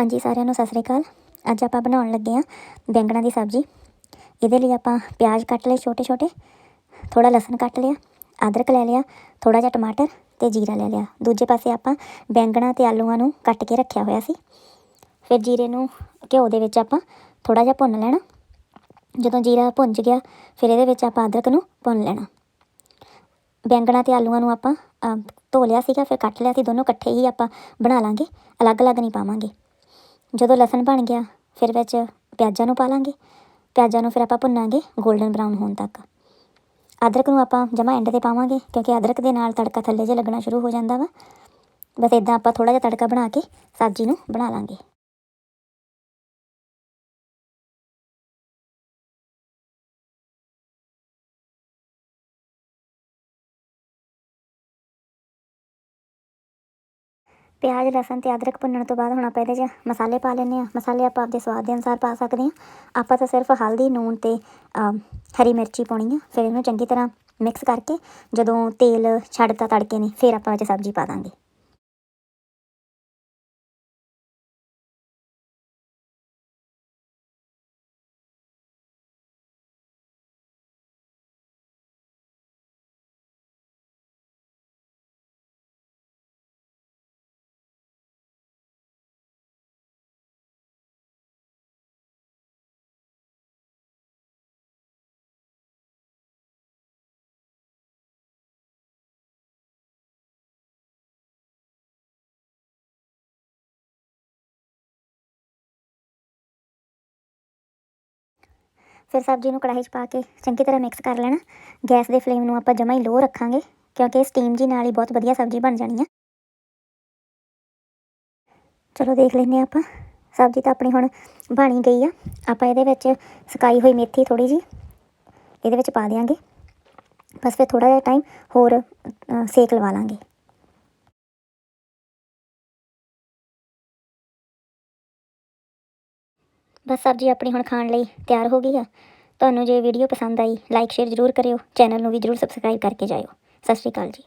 ਹਾਂਜੀ, ਸਾਰਿਆਂ ਨੂੰ ਸਤਿ ਸ੍ਰੀ ਅਕਾਲ। ਅੱਜ ਆਪਾਂ ਬਣਾਉਣ ਲੱਗੇ ਆ ਬੈਂਗਣਾ ਦੀ ਸਬਜ਼ੀ। ਇਹਦੇ ਲਈ ਆਪਾਂ ਪਿਆਜ਼ ਕੱਟ ਲਏ ਛੋਟੇ ਛੋਟੇ ਥੋੜਾ ਲਸਣ ਕੱਟ ਲਿਆ, ਅਦਰਕ ਲੈ ਲਿਆ ਥੋੜਾ ਜਿਹਾ ਟਮਾਟਰ ਤੇ ਜੀਰਾ ਲੈ ਲਿਆ। ਦੂਜੇ ਪਾਸੇ ਆਪਾਂ ਬੈਂਗਣਾ ਤੇ ਆਲੂਆਂ ਨੂੰ ਕੱਟ ਕੇ ਰੱਖਿਆ ਹੋਇਆ ਸੀ। ਫਿਰ ਜੀਰੇ ਨੂੰ ਘਿਓ ਦੇ ਵਿੱਚ ਆਪਾਂ ਥੋੜਾ ਜਿਹਾ ਭੁੰਨ ਲੈਣਾ। ਜਦੋਂ ਜੀਰਾ ਭੁੰਜ ਗਿਆ, ਫਿਰ ਇਹਦੇ ਵਿੱਚ ਆਪਾਂ ਅਦਰਕ ਨੂੰ ਭੁੰਨ ਲੈਣਾ। ਬੈਂਗਣਾ ਤੇ ਆਲੂਆਂ ਨੂੰ ਆਪਾਂ ਧੋ ਲਿਆ ਸੀਗਾ, ਫਿਰ ਕੱਟ ਲਿਆ ਸੀ, ਦੋਨੋਂ ਇਕੱਠੇ ਹੀ ਆਪਾਂ ਬਣਾ ਲਾਂਗੇ। ਅਲੱਗ-ਅਲੱਗ ਨਹੀਂ ਪਾਵਾਂਗੇ। ਜਦੋਂ ਲਸਣ ਬਣ ਗਿਆ, ਫਿਰ ਵਿੱਚ ਪਿਆਜ਼ਾਂ ਨੂੰ ਪਾ ਲਾਂਗੇ। ਪਿਆਜ਼ਾਂ ਨੂੰ ਫਿਰ ਆਪਾਂ ਭੁੰਨਾਂਗੇ 골ਡਨ ਬਰਾਊਨ ਹੋਣ ਤੱਕ। ਅਦਰਕ ਨੂੰ ਆਪਾਂ ਜਮਾ ਐਂਡ ਤੇ ਪਾਵਾਂਗੇ, ਕਿਉਂਕਿ ਅਦਰਕ ਦੇ ਨਾਲ ਤੜਕਾ ਥੱਲੇ ਜੇ ਲੱਗਣਾ ਸ਼ੁਰੂ ਹੋ ਜਾਂਦਾ ਵਾ। ਬਸ ਇਦਾਂ ਆਪਾਂ ਥੋੜਾ ਜਿਹਾ ਤੜਕਾ ਬਣਾ ਕੇ ਸਬਜ਼ੀ ਨੂੰ ਬਣਾ ਲਾਂਗੇ। ਪਿਆਜ਼, ਲਸਣ ਤੇ ਅਦਰਕ ਭੁੰਨਣ ਤੋਂ ਬਾਅਦ ਹੁਣ ਆਪਾਂ ਇਹਦੇ 'ਚ ਮਸਾਲੇ ਪਾ ਲੈਂਦੇ ਆ ਮਸਾਲੇ ਆਪਾਂ ਆਪਦੇ ਸਵਾਦ ਦੇ ਅਨੁਸਾਰ ਪਾ ਸਕਦੇ ਆ ਆਪਾਂ ਤਾਂ ਸਿਰਫ ਹਲਦੀ, ਨੂਣ ਤੇ ਹਰੀ ਮਿਰਚੀ ਪਾਉਣੀ ਆ। ਫਿਰ ਇਹਨੂੰ ਚੰਗੀ ਤਰ੍ਹਾਂ ਮਿਕਸ ਕਰਕੇ ਜਦੋਂ ਤੇਲ ਛੱਡਤਾ ਤੜਕੇ ਨੇ, ਫਿਰ ਆਪਾਂ ਵਿੱਚ ਸਬਜ਼ੀ ਪਾ ਦਾਂਗੇ। ਫਿਰ ਸਬਜ਼ੀ ਨੂੰ ਕੜਾਹੀ 'ਚ ਪਾ ਕੇ ਚੰਗੀ ਤਰ੍ਹਾਂ ਮਿਕਸ ਕਰ ਲੈਣਾ। ਗੈਸ ਦੇ ਫਲੇਮ ਨੂੰ ਆਪਾਂ ਜਮਾ ਹੀ ਲੋ ਰੱਖਾਂਗੇ, ਕਿਉਂਕਿ ਸਟੀਮ ਜੀ ਨਾਲ ਹੀ ਬਹੁਤ ਵਧੀਆ ਸਬਜ਼ੀ ਬਣ ਜਾਣੀ ਆ। ਚਲੋ ਦੇਖ ਲੈਂਦੇ ਹਾਂ ਆਪਾਂ, ਸਬਜ਼ੀ ਤਾਂ ਆਪਣੀ ਹੁਣ ਬਣੀ ਗਈ ਆ। ਆਪਾਂ ਇਹਦੇ ਵਿੱਚ ਸੁਕਾਈ ਹੋਈ ਮੇਥੀ ਥੋੜੀ ਜੀ ਇਹਦੇ ਵਿੱਚ ਪਾ ਦਿਆਂਗੇ। ਬਸ ਫਿਰ ਥੋੜਾ ਜਿਹਾ ਟਾਈਮ ਹੋਰ ਸੇਕ ਲਵਾ ਲਾਂਗੇ। ਬਸ ਸਬਜ਼ੀ ਆਪਣੀ ਹੁਣ ਖਾਣ ਲਈ ਤਿਆਰ ਹੋ ਗਈ ਆ। ਤੁਹਾਨੂੰ ਜੇ ਵੀਡੀਓ ਪਸੰਦ ਆਈ ਲਾਈਕ ਸ਼ੇਅਰ ਜ਼ਰੂਰ ਕਰਿਓ। ਚੈਨਲ ਨੂੰ ਵੀ ਜ਼ਰੂਰ ਸਬਸਕ੍ਰਾਈਬ ਕਰਕੇ ਜਾਇਓ। ਸਤਿ ਸ਼੍ਰੀ ਅਕਾਲ ਜੀ।